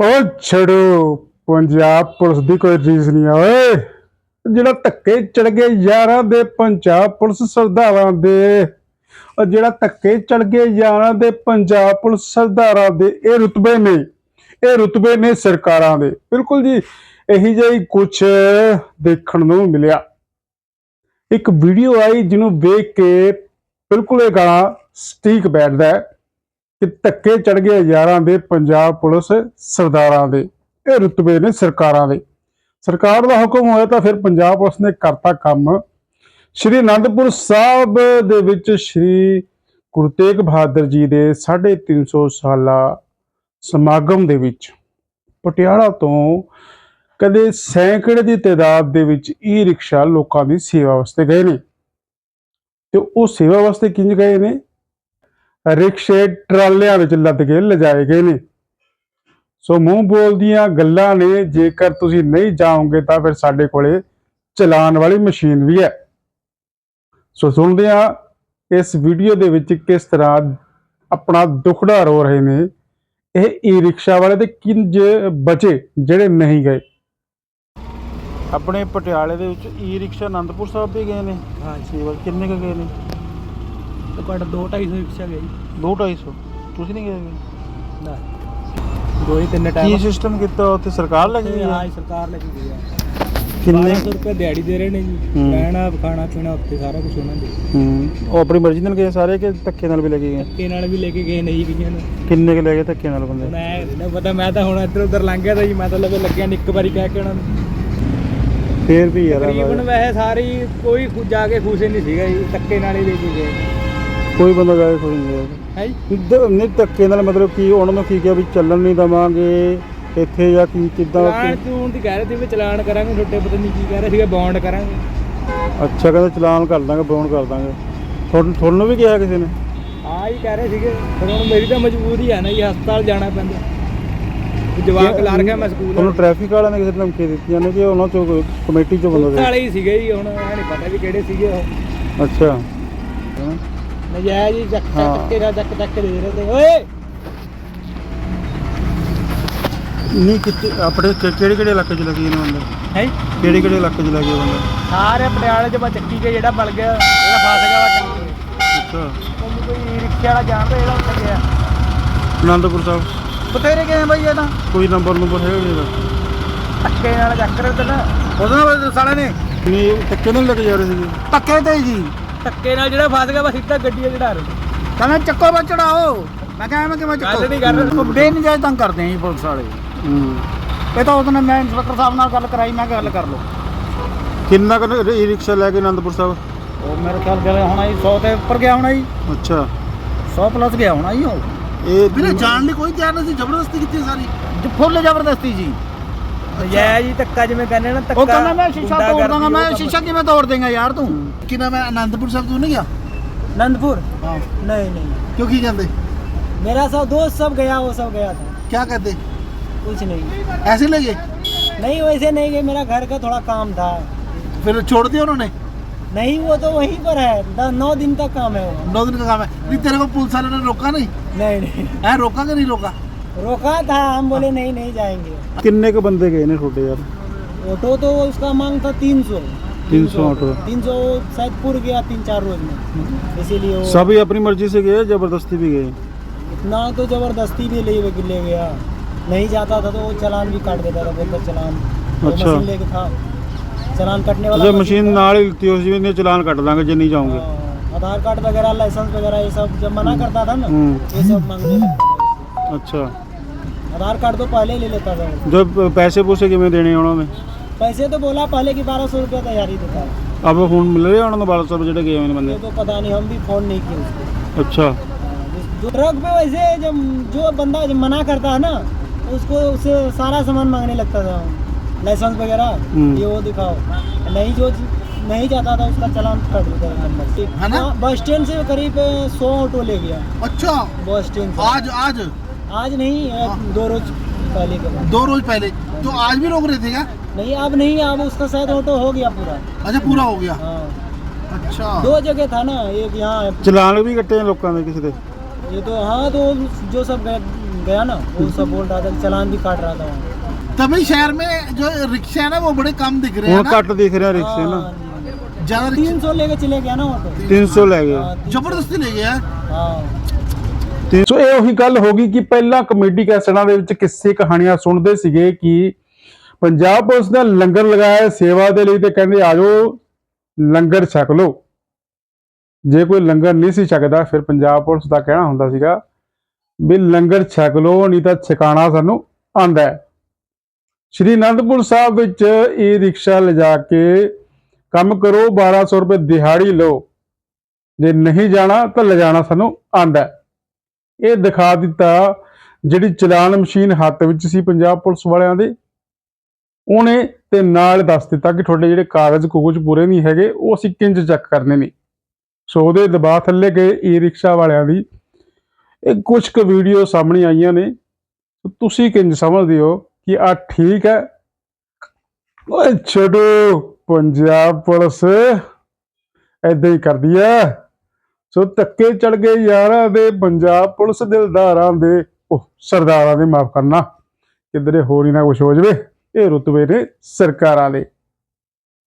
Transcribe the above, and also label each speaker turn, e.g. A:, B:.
A: ਉਹ ਛੜੋ, ਪੰਜਾਬ ਪੁਲਿਸ ਦੀ ਕੋਈ ਰੀਸ ਨਹੀਂ ਆ, ਓਏ। ਜਿਹੜਾ ਧੱਕੇ ਚੜ ਗਏ ਯਾਰਾਂ ਦੇ, ਪੰਜਾਬ ਪੁਲਿਸ ਸਰਦਾਰਾਂ ਦੇ। ਉਹ ਜਿਹੜਾ ਧੱਕੇ ਚੜ ਗਏ ਯਾਰਾਂ ਦੇ, ਪੰਜਾਬ ਪੁਲਿਸ ਸਰਦਾਰਾਂ ਦੇ, ਇਹ ਰੁਤਬੇ ਨੇ, ਇਹ ਰੁਤਬੇ ਨੇ ਸਰਕਾਰਾਂ ਦੇ। ਬਿਲਕੁਲ ਜੀ, ਇਹੀ ਜਿਹੀ ਕੁਝ ਦੇਖਣ ਨੂੰ ਮਿਲਿਆ। ਇੱਕ ਵੀਡੀਓ ਆਈ ਜਿਹਨੂੰ ਵੇਖ ਕੇ ਬਿਲਕੁਲ ਇਹ ਗਾਣਾ ਸਟੀਕ ਬੈਠਦਾ ਹੈ। ਕਿ ਧੱਕੇ ਚੜ ਗਏ ਯਾਰਾਂ ਦੇ ਪੰਜਾਬ ਪੁਲਿਸ ਸਰਦਾਰਾਂ ਦੇ, ਇਹ ਰੁਤਬੇ ਨੇ ਸਰਕਾਰਾਂ ਦੇ। ਸਰਕਾਰ ਦਾ ਹੁਕਮ ਹੋਇਆ ਤਾਂ ਫਿਰ ਪੰਜਾਬ ਪੁਲਿਸ ਨੇ ਕਰਤਾ ਕੰਮ। ਸ਼੍ਰੀ ਅਨੰਦਪੁਰ ਸਾਹਿਬ ਦੇ ਵਿੱਚ ਸ਼੍ਰੀ ਗੁਰੂ ਤੇਗ ਬਹਾਦਰ ਜੀ ਦੇ 350 ਸਾਲਾ ਸਮਾਗਮ ਦੇ ਵਿੱਚ ਪਟਿਆਲਾ ਤੋਂ ਕਦੇ ਸੈਂਕੜੇ ਦੀ ਤਾਦਾਦ ਦੇ ਵਿੱਚ ਈ ਰਿਕਸ਼ਾ ਲੋਕਾਂ ਦੀ ਸੇਵਾ ਵਾਸਤੇ ਗਏ ਨੇ। ਤੇ ਉਹ ਸੇਵਾ ਵਾਸਤੇ ਕਿੰਜ ਗਏ ਨੇ? ਰਿਕਸ਼ੇ ਟਰਾਲਿਆਂ ਵਿੱਚ ਲੱਦ ਕੇ ਲਿਜਾਏ ਗਏ ਨੇ। ਸੋ ਮੂੰਹ ਬੋਲਦੀਆਂ ਗੱਲਾਂ ਨੇ ਜੇਕਰ ਤੁਸੀਂ ਨਹੀਂ ਜਾਓਗੇ ਤਾਂ ਫਿਰ ਸਾਡੇ ਕੋਲੇ ਚਲਾਨ ਵਾਲੀ ਮਸ਼ੀਨ ਵੀ ਹੈ। ਸੋ ਸੁਣਦੇ ਆ ਇਸ ਵੀਡੀਓ ਦੇ ਵਿੱਚ ਕਿਸ ਤਰ੍ਹਾਂ ਆਪਣਾ ਦੁਖੜਾ ਰੋ ਰਹੇ ਨੇ। ਇਹ ਈ ਰਿਕਸ਼ਾ ਵਾਲੇ ਤੇ ਕਿੰਜ ਬਚੇ ਜਿਹੜੇ ਨਹੀਂ ਗਏ? ਆਪਣੇ ਪਟਿਆਲੇ ਦੇ ਵਿੱਚ ਈ ਰਿਕਸ਼ਾ ਆਨੰਦਪੁਰ ਸਾਹਿਬ ਵੀ ਗਏ ਨੇ।
B: ਹਾਂ ਜੀ
A: ਸੇਵਾ ਕਿੰਨੇ ਕ ਗਏ ਨੇ?
B: ਘੱਟ 2 250 ਰਿਕਸ਼ਾ ਗਈ
A: 2 250 ਤੁਸੀਂ ਨਹੀਂ ਗਏ
B: ਨਾ। ਦੋ ਹੀ ਤਿੰਨ
A: ਕੀ
B: ਟਾਈਮ
A: ਸਿਸਟਮ ਕੀਤਾ ਉੱਥੇ? ਸਰਕਾਰ ਲੱਗੀ ਹੋਈ
B: ਹਾਂ
A: ਹੈ
B: ਜੀ, ਸਰਕਾਰ ਲੈ ਕੇ ਗਈ ਆ।
A: ਕਿੰਨੇ?
B: 1200 ਰੁਪਏ ਦਿਹਾੜੀ ਦੇ ਰਹੇ ਨੇ ਜੀ।
A: ਹੂੰ।
B: ਰਹਿਣਾ ਖਾਣਾ ਪੀਣਾ ਉੱਥੇ ਸਾਰਾ ਕੁਝ ਉਹਨਾਂ ਦੇ।
A: ਹੂੰ। ਉਹ ਆਪਣੀ ਮਰਜ਼ੀ ਨਾਲ ਗਏ ਸਾਰੇ ਕਿ ਧੱਕੇ ਨਾਲ ਵੀ ਲੈ ਕੇ ਗਏ?
B: ਧੱਕੇ ਨਾਲ ਵੀ ਲੈ ਕੇ ਗਏ ਨਹੀਂ ਗਈਆਂ ਨੇ।
A: ਕਿੰਨੇ ਕ ਲੈ ਗਏ ਧੱਕੇ ਨਾਲ ਬੰਦੇ?
B: ਹੁਣ ਐ ਨਾ ਪਤਾ ਮੈਂ ਤਾਂ ਹੁਣ ਇੱਧਰ ਉੱਧਰ ਲੰਘ ਗਿਆ ਤਾਂ ਜੀ ਮੈਂ ਤਾਂ ਲਵੇ ਲੱਗਿਆ ਨੀ ਇੱਕ ਵਾਰੀ ਕਹਿ ਕੇ ਉਹਨਾਂ ਨੂੰ।
A: ਫੇਰ ਵੀ ਯਾਰ
B: ਤਕਰੀਬਨ ਵੈਸੇ ਸਾਰੀ ਕੋਈ ਖੁ- ਜਾ ਕੇ ਖੁਸ਼ ਹੀ ਨਹੀਂ ਸੀਗਾ ਜੀ ਧੱਕੇ ਨਾਲ ਹੀ ਲੈ ਕੇ ਗਏ।
A: ਕੋਈ ਬੰਦਾ ਜਾਏ ਕੋਈ ਨਹੀਂ ਜਾਏ।
B: ਹੈ ਜੀ।
A: ਦ- ਨਹੀਂ ਧੱਕੇ ਨਾਲ ਮਤਲਬ ਕੀ ਉਹਨਾਂ ਨੂੰ ਕੀ ਕਿਹਾ ਵੀ ਚੱਲਣ ਨਹੀਂ ਦਵਾਂਗੇ ਇੱਥੇ ਜਾਂ ਕੀ ਕਿੱਦਾਂ
B: ਚਲਾਨ ਚੂਨ ਦੀ ਕਹਿ ਰਹੇ ਸੀ ਵੀ ਚਲਾਨ ਕਰਾਂਗੇ ਛੋਟੇ ਪਤਾ ਨਹੀਂ ਕੀ ਕਹਿ ਰਹੇ ਸੀਗੇ ਬੌਂਡ ਕਰਾਂਗੇ।
A: ਅੱਛਾ ਕਹਿੰਦੇ ਚਲਾਨ ਕਰ ਦਾਂਗੇ ਬੌਨ ਕਰ ਦਾਂਗੇ। ਤੁਹਾਨੂੰ ਤੁਹਾਨੂੰ ਵੀ ਕਿਹਾ ਕਿਸੇ ਨੇ?
B: ਹਾਂ ਹੀ ਕਹਿ ਰਹੇ ਸੀਗੇ। ਪਰ ਹੁਣ ਮੇਰੀ ਤਾਂ ਮਜਬੂਰੀ ਹੈ ਨਾ ਜੀ ਹਸਪਤਾਲ ਜਾਣਾ ਪੈਂਦਾ। ਜਵਾਕ ਲਾ ਰੱਖਿਆ ਮੈਂ ਸਕੂਲ
A: ਤੁਹਾਨੂੰ ਟ੍ਰੈਫਿਕ ਵਾਲਿਆਂ ਨੇ ਕਿਸੇ ਨੇ ਧਮਕੀ ਦਿੱਤੀਆਂ ਨੇ ਕਿ ਉਹਨਾਂ ਚੋਂ ਕੋਈ ਕਮੇਟੀ ਚੋਂ ਬੰਦਾ
B: ਪੁਲਿਸ
A: ਦੇ।
B: ਵਾਲੇ ਹੀ ਸੀਗੇ ਜੀ ਹੁਣ ਇਹ ਨਹੀਂ ਪਤਾ ਵੀ ਕਿਹੜੇ ਸੀਗੇ ਉਹ।
A: ਅੱਛਾ।
B: ਨਜਾਇਜ਼ ਜੀ ਚੱਕ
A: ਹਾਂ।
B: ਚੱਕ ਕੇ ਦਾ ਚੱਕ ਚੱਕ ਕੇ ਦੇ ਰਹੇ ਤੇ ਓਏ!
A: ਨਹੀਂ ਕਿਤੇ ਆਪਣੇ ਕਿਹੜੇ ਕਿਹੜੇ ਇਲਾਕੇ ਚ ਲੱਗੇ ਨੇ ਬੰਦੇ?
B: ਹੈ?
A: ਕਿਹੜੇ ਕਿਹੜੇ ਇਲਾਕੇ ਚ ਲੱਗੇ ਬੰਦੇ?
B: ਸਾਰੇ ਪਟਿਆਲੇ ਚ ਬਾ ਚੱਕੀ ਕੇ ਜਿਹੜਾ ਬਲ ਗਿਆ ਜਿਹੜਾ ਫਸ ਗਿਆ ਵਾ ਚੱਕੀ
A: ਅੱਛਾ।
B: ਕੋਈ ਕੋਈ ਰਿਕਸ਼ੇ ਵਾਲਾ ਜਾਣਦਾ ਜਿਹੜਾ ਉੱਥੇ ਗਿਆ।
A: ਅਨੰਦਪੁਰ ਸਾਹਿਬ?
B: ਬਥੇਰੇ ਗਏ ਬਾਈ ਇਹ ਤਾਂ।
A: ਕੋਈ ਨੰਬਰ ਨੰਬਰ ਹੈਗਾ ਜੀ ਇਹਦਾ
B: ਧੱਕੇ ਨਾਲ ਚੱਕ ਰਹੇ ਤੇ ਨਾ।
C: ਉਹਦੇ ਸਾਲੇ ਨੇ
A: ਨਹੀਂ ਧੱਕੇ ਨਾਲ ਲੈ ਕੇ ਜਾ ਰਹੇ ਸੀਗੇ
C: ਧੱਕੇ ਤੇ ਜੀ।
B: ਧੱਕੇ ਨਾਲ ਜਿਹੜਾ ਫਸ ਗਿਆ ਬਸ ਸਿੱਧਾ ਗੱਡੀ ਚੜਾ ਰਹੇ
C: ਕਹਿੰਦਾ ਚੱਕੋ ਬਾ ਚੜਾਓ। ਮੈਂ ਕਿਹਾ ਐਵੇਂ ਕਿਵੇਂ ਚੱਕੋ?
B: ਗੱਲ ਨਹੀਂ ਕਰ ਰਹੇ।
C: ਬੇਨਜਾਇਜ਼ ਤੰਗ ਕਰਦੇ ਆਂ ਜੀ ਪੁਲਿਸ ਵਾਲੇ।
A: ਹੂੰ।
C: ਇਹ ਤਾਂ ਉਹਨੇ ਮੈਂ ਇੰਸਪੈਕਟਰ ਸਾਹਿਬ ਨਾਲ ਗੱਲ ਕਰਾਈ ਮੈਂ ਕਿਹਾ ਗੱਲ ਕਰ ਲਓ।
A: ਕਿੰਨਾ ਕੁ ਈ ਰਿਕਸ਼ਾ ਲੈ ਕੇ ਅਨੰਦਪੁਰ ਸਾਹਿਬ?
C: ਉਹ ਮੇਰੇ ਖਿਆਲ ਗਿਆ ਹੋਣਾ ਜੀ 100 ਤੇ ਉੱਪਰ ਗਿਆ ਹੋਣਾ ਜੀ।
A: ਅੱਛਾ।
C: 100 ਪਲੱਸ ਗਿਆ ਹੋਣਾ ਜੀ ਉਹ।
A: ਇਹ
D: ਵੀਰੇ ਜਾਣ ਲਈ ਕੋਈ ਤਿਆਰ ਨਹੀਂ ਸੀ ਜ਼ਬਰਦਸਤੀ ਕੀਤੀ ਸਾਰੀ।
C: ਫੁੱਲ ਜ਼ਬਰਦਸਤੀ ਜੀ।
B: ਨਜਾਇਜ਼ ਜੀ ਧੱਕਾ ਜਿਵੇਂ ਕਹਿੰਦੇ ਨਾ ਧੱਕਾ
C: ਉਹ ਕਹਿੰਦਾ ਮੈਂ ਸ਼ੀਸ਼ਾ ਤੋੜ
B: ਗੁੰਡਾਗਰਦੀ
C: ਦਾਂਗਾ ਮੈਂ
B: ਉਹ ਕੰਮ।
C: ਸ਼ੀਸ਼ਾ ਕਿਵੇਂ ਤੋੜ ਦੇਂਗਾ ਯਾਰ ਤੂੰ
D: ਕਿ ਨਾ ਮੈਂ ਆਨੰਦਪੁਰ ਸਾਹਿਬ ਤੋਂ ਨਹੀਂ ਗਿਆ
B: नंदपुर
D: हाँ
B: नहीं नहीं
D: क्यों की कहते
B: मेरा सब दोस्त सब गया वो सब गया था
D: क्या कहते
B: कुछ नहीं
D: ऐसे लगे
B: नहीं वैसे नहीं गए मेरा घर का थोड़ा काम था
D: फिर छोड़ दिया उन्होंने
B: नहीं वो तो वहीं पर है द- नौ दिन तक काम है वो
D: नौ दिन का काम है नहीं तेरे को पुलिस वाले ने रोका नहीं
B: नहीं नहीं
D: है रोका कि नहीं रोका
B: रोका था हम बोले नहीं नहीं जाएँगे.
A: कितने के बंदे गए ना छोटे यार?
B: ऑटो तो उसका मांग था तीन सौ।
A: तीन सौ ऑटो।
B: तीन सौ शायद पुर गया तीन चार रोज में। इसीलिए
A: सभी अपनी मर्ज़ी से गए ज़बरदस्ती भी गए?
B: इतना तो ज़बरदस्ती भी ले ले गया। नहीं जाता था तो वो चलान भी काट देता था बोलता चलान।
A: अच्छा।
B: लेके था। चलान कटने वाला
A: अच्छा, मशीन नाली चलान कट देंगे जो नहीं जाऊँगे।
B: हाँ, आधार कार्ड वगैरह लाइसेंस वगैरह ये सब जब मना हम्म। करता था ना
A: हम्म।
B: ये सब मांगने लगता अच्छा। आधार कार्ड तो पहले ले लेता था।
A: जब पैसे पूछे कि मैं देने उन्होंने?
B: पैसे तो बोला पहले की बारह सौ रुपया तैयारी
A: तो देता अब फ़ोन मिल रहे है उन्होंने बारह सौ रुपये गए
B: मैंने
A: बंदे?
B: तो पता नहीं हम भी फ़ोन नहीं किए
A: अच्छा।
B: जो ट्रक पे वैसे जब जो बंदा जब मना करता है ना तो उसको उससे सारा सामान मांगने लगता था। लाइसेंस वगैरह
A: हम्म।
B: ये वो दिखाओ। नहीं जो नहीं जाता था उसका चलान कट देता था।
D: हाँ,
B: बस स्टैंड से करीब सौ ऑटो ले गया।
D: अच्छा।
B: बस स्टैंड
D: आज आज?
B: आज नहीं हाँ। दो रोज पहले के
D: दो रोज पहले। तो आज भी रोक रहे थे क्या?
B: नहीं अब नहीं अब उसका शायद ऑटो तो हो गया पूरा।
D: अच्छा पूरा हो गया?
B: हाँ।
D: अच्छा।
B: दो जगह था ना एक यहाँ
A: चलान भी कटे हैं लोगों ने किसी
B: ये तो हाँ तो जो सब गया ना वो हम्म। सब बोल रहा था चलान भी काट रहा था।
D: तभी शहर में जो रिक्शा है ना वो बड़े कम दिख रहे हैं कट
A: दिख रहे हैं रिक्शे ना।
B: हाँ,
D: ज़्यादा
B: तीन सौ लेके चले गया ना ऑटो तो।
A: तीन सौ
B: ले गया
D: ज़बरदस्ती ले गया?
A: ਤੇ ਸੋ ਇਹ ਉਹੀ ਗੱਲ ਹੋ ਗਈ ਕਿ ਪਹਿਲਾਂ ਕਮੇਡੀ ਕੈਸਟਾਂ ਦੇ ਵਿੱਚ ਕਿੱਸੇ ਕਹਾਣੀਆਂ ਸੁਣਦੇ ਸੀਗੇ ਕਿ ਪੰਜਾਬ ਪੁਲਿਸ ਨੇ ਲੰਗਰ ਲਗਾਇਆ ਸੇਵਾ ਦੇ ਲਈ ਤੇ ਕਹਿੰਦੇ ਆਜੋ ਲੰਗਰ ਛਕ ਲਓ। ਜੇ ਕੋਈ ਲੰਗਰ ਨਹੀਂ ਸੀ ਛਕਦਾ, ਫਿਰ ਪੰਜਾਬ ਪੁਲਿਸ ਦਾ ਕਹਿਣਾ ਹੁੰਦਾ ਸੀਗਾ ਵੀ ਲੰਗਰ ਛਕ ਲਓ, ਨਹੀਂ ਤਾਂ ਛਕਾਣਾ ਸਾਨੂੰ ਆਂਦਾ ਹੈ। ਸ਼੍ਰੀ ਅਨੰਦਪੁਰ ਸਾਹਿਬ ਵਿੱਚ ਇਹ ਰਿਕਸ਼ਾ ਲਿਜਾ ਕੇ ਕੰਮ ਕਰੋ 1200 ਰੁਪਏ ਦਿਹਾੜੀ ਲਓ। ਜੇ ਨਹੀਂ ਜਾਣਾ ਤਾਂ ਲਿਜਾਣਾ ਸਾਨੂੰ ਆਂਦਾ ਹੈ। ਇਹ ਦਿਖਾ ਦਿੱਤਾ ਜਿਹੜੀ ਚਲਾਨ ਮਸ਼ੀਨ ਹੱਥ ਵਿੱਚ ਸੀ ਪੰਜਾਬ ਪੁਲਿਸ ਵਾਲਿਆਂ ਦੇ। ਉਹਨੇ ਤੇ ਨਾਲ ਦੱਸ ਦਿੱਤਾ ਕਿ ਤੁਹਾਡੇ ਜਿਹੜੇ ਕਾਗਜ਼ ਕੁਗਜ਼ ਪੂਰੇ ਨਹੀਂ ਹੈਗੇ, ਉਹ ਅਸੀਂ ਕਿੰਜ ਚੈੱਕ ਕਰਨੇ ਨੇ। ਸੋ ਉਹਦੇ ਦਬਾਅ ਥੱਲੇ ਗਏ ਈ ਰਿਕਸ਼ਾ ਵਾਲਿਆਂ ਦੀ। ਇਹ ਕੁਝ ਕੁ ਵੀਡੀਓ ਸਾਹਮਣੇ ਆਈਆਂ ਨੇ। ਤੁਸੀਂ ਕਿੰਜ ਸਮਝਦੇ ਹੋ ਕਿ ਆ ਠੀਕ ਹੈ? ਓਏ ਛੱਡੋ, ਪੰਜਾਬ ਪੁਲਿਸ। ਏਦਾਂ ਹੀ ਕਰਦੀ ਹੈ। ਸੋ ਧੱਕੇ ਚੜ ਗਏ ਯਾਰਾਂ ਦੇ, ਪੰਜਾਬ ਪੁਲਿਸ ਦਿਲਦਾਰਾਂ ਦੇ। ਉਹ ਸਰਦਾਰਾਂ ਦੇ ਮਾਫ ਕਰਨਾ। ਕਿਧਰੇ ਹੋਰ ਹੀ ਨਾ ਕੁਝ ਹੋ ਜਵੇ। ਇਹ ਰੁਤਬੇ ਨੇ ਸਰਕਾਰਾਂ ਦੇ।